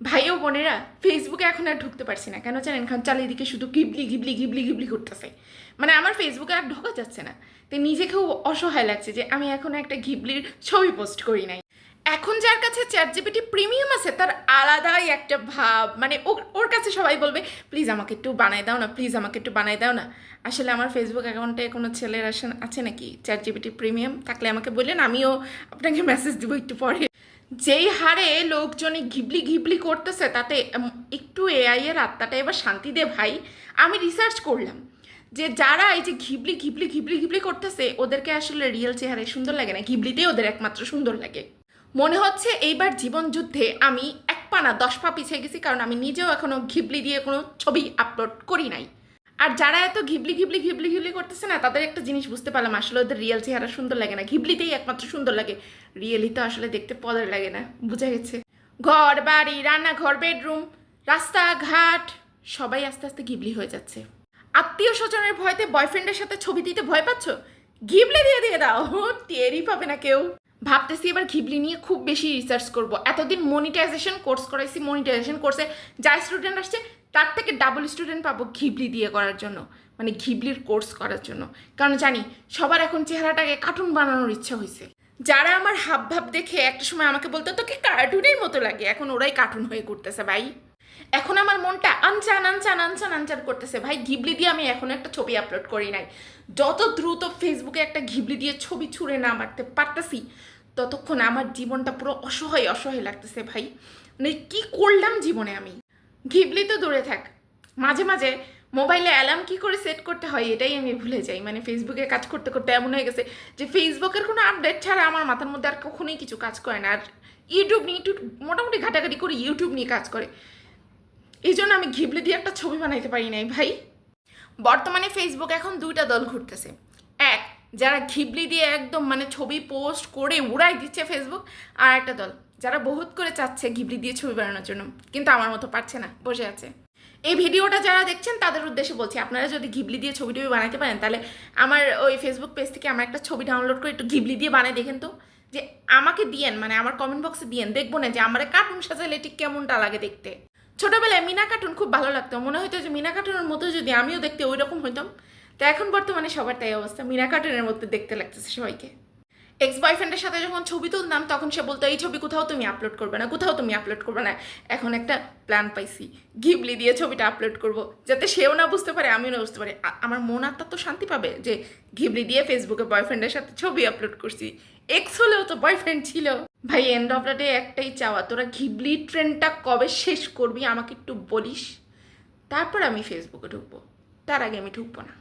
ভাই ও বোনেরা ফেসবুকে এখন আর ঢুকতে পারছি না। কেন জানেন? কারণ চারিদিকে শুধু গিবলি গিবলি গিবলি গিবলি করতেছে মানে আমার ফেসবুকে আর ঢোকা যাচ্ছে না। তো নিজেকেও অসহায় লাগছে যে আমি এখন একটা ঘিবলির ছবি পোস্ট করি নাই। এখন যার কাছে চ্যাট জিপিটি প্রিমিয়াম আছে, তার আলাদাই একটা ভাব। মানে ওর কাছে সবাই বলবে প্লিজ আমাকে একটু বানাই দাও না প্লিজ আমাকে একটু বানাই দাও না। আসলে আমার ফেসবুক অ্যাকাউন্টে কোনো ছেলের আসে, আছে নাকি চ্যাট জিপিটি প্রিমিয়াম থাকলে আমাকে বললেন, আমিও আপনাকে মেসেজ দেবো একটু পরে। যেই হারে লোকজনে ঘিবলি ঘিবলি করতেছে, তাতে একটু এআই এর আত্মাটা এবার শান্তি দে ভাই। আমি রিসার্চ করলাম যে যারা এই যে ঘিবলি ঘিবলি ঘিবলি ঘিবলি করতেছে, ওদেরকে আসলে রিয়েল চেহারায় সুন্দর লাগে না, ঘিবলিতেই ওদের একমাত্র সুন্দর লাগে। মনে হচ্ছে এইবার জীবন যুদ্ধে আমি এক পা না দশ পা পিছিয়ে গেছি, কারণ আমি নিজেও এখনও ঘিবলি দিয়ে কোনো ছবি আপলোড করি নাই। আর যারা এত ঘিবলি ঘিবলি ঘিবলি ঘিবলি করতেছে না, তাদের একটা জিনিস বুঝতে পারলাম, আসলে ওদের রিয়েল চেহারা সুন্দর লাগে না। ঘিবলিতেই একমাত্র সুন্দর লাগে। রিয়েলি তো আসলে দেখতে পদের লাগে না, বুঝা গেছে। ঘর, বাড়ি, রান্নাঘর বেডরুম রাস্তাঘাট, সবাই আস্তে আস্তে ঘিবলি হয়ে যাচ্ছে। আত্মীয় স্বজনের ভয়তে বয়ফ্রেন্ডের সাথে ছবি দিতে ভয় পাচ্ছ? ঘিবলি দিয়ে দিয়ে দাও টেরই পাবে না কেউ। ভাবতেছি এবার ঘিবলি নিয়ে খুব বেশি রিসার্চ করব। এতদিন মনিটাইজেশন কোর্স করাইছি মনিটাইজেশন কোর্সে যা স্টুডেন্ট আসছে, তার থেকে ডাবল স্টুডেন্ট পাবো ঘিবলি দিয়ে করার জন্য মানে ঘিবলির কোর্স করার জন্য। কারণ জানি, সবার এখন চেহারাটাকে কার্টুন বানানোর ইচ্ছা হয়েছে যারা আমার হাব ভাব দেখে একটা সময় আমাকে বলতো, তোকে কার্টুনের মতো লাগে। এখন ওরাই কার্টুন হয়ে ঘুরতেছে, ভাই। এখন আমার মনটা আনচান আনচান আনচান আনচান করতেছে। ভাই, ঘিবলি দিয়ে আমি এখনও একটা ছবি আপলোড করি নাই। যত দ্রুত ফেসবুকে একটা ঘিবলি দিয়ে ছবি ছুঁড়ে না মারতে পারতেছি, ততক্ষণ আমার জীবনটা পুরো অসহায় অসহায় লাগতেছে ভাই। মানে কি করলাম জীবনে আমি? ঘিবলি তো দূরে থাক। মাঝে মাঝে মোবাইলে অ্যালার্ম কি করে সেট করতে হয়, এটাই আমি ভুলে যাই। মানে ফেসবুকে কাজ করতে করতে এমন হয়ে গেছে যে ফেসবুকের কোনো আপডেট ছাড়া আমার মাথার মধ্যে আর কখনোই কিছু কাজ করে না। আর ইউটিউব নিয়ে একটু মোটামুটি ঘাটাঘাটি করে ইউটিউব নিয়ে কাজ করে। এই জন্য আমি ঘিবলি দিয়ে একটা ছবি বানাইতে পারি নাই ভাই। বর্তমানে ফেসবুক এখন দুইটা দল ঘুরতেছে। এক, যারা ঘিবলি দিয়ে একদম মানে ছবি পোস্ট করে উড়াই দিচ্ছে ফেসবুক আর একটা দল, যারা বহুত করে চাচ্ছে ঘিবলি দিয়ে ছবি বানানোর জন্য, কিন্তু আমার মতো পারছে না, বসে আছে। এই ভিডিওটা যারা দেখছেন, তাদের উদ্দেশ্যে বলছি, আপনারা যদি ঘিবলি দিয়ে ছবি টবি বানাতে পারেন, তাহলে আমার ওই ফেসবুক পেজ থেকে আমার একটা ছবি ডাউনলোড করে একটু ঘিবলি দিয়ে বানাই দেখেন তো। যে আমাকে দিয়েন মানে আমার কমেন্ট বক্সে দিয়েন, দেখব না যে আমার কার্টুন সাজালে ঠিক কেমনটা লাগে দেখতে। ছোটবেলায় মিনা কার্টুন খুব ভালো লাগতো। মনে হতো যে মিনা কার্টুনের মতো যদি আমিও দেখতে ওই রকম হইতাম। তো এখন বর্তমানে সবার তাই অবস্থা। মিনা কার্টুনের মতো দেখতে লাগতেছে সবাইকে। এক্স বয়ফ্রেন্ডের সাথে যখন ছবি তুলতাম, তখন সে বলতো, এই ছবি কোথাও তুমি আপলোড করবে না, কোথাও তুমি আপলোড করবে না। এখন একটা প্ল্যান পাইছি। ঘিবলি দিয়ে ছবিটা আপলোড করব, যাতে সেও না বুঝতে পারে, আমিও না বুঝতে পারি। আমার মন আত্মা তো শান্তি পাবে যে ঘিবলি দিয়ে ফেসবুকে বয়ফ্রেন্ডের সাথে ছবি আপলোড করছি। এক্স হলেও তো বয়ফ্রেন্ড ছিল। ভাই এন্ড অফ দ্য ডে একটাই চাওয়া, তোরা ঘিবলি ট্রেন্ডটা কবে শেষ করবি আমাকে একটু বলিস? তারপর আমি ফেসবুকে ঢুকবো। তার আগে আমি ঢুকবো না।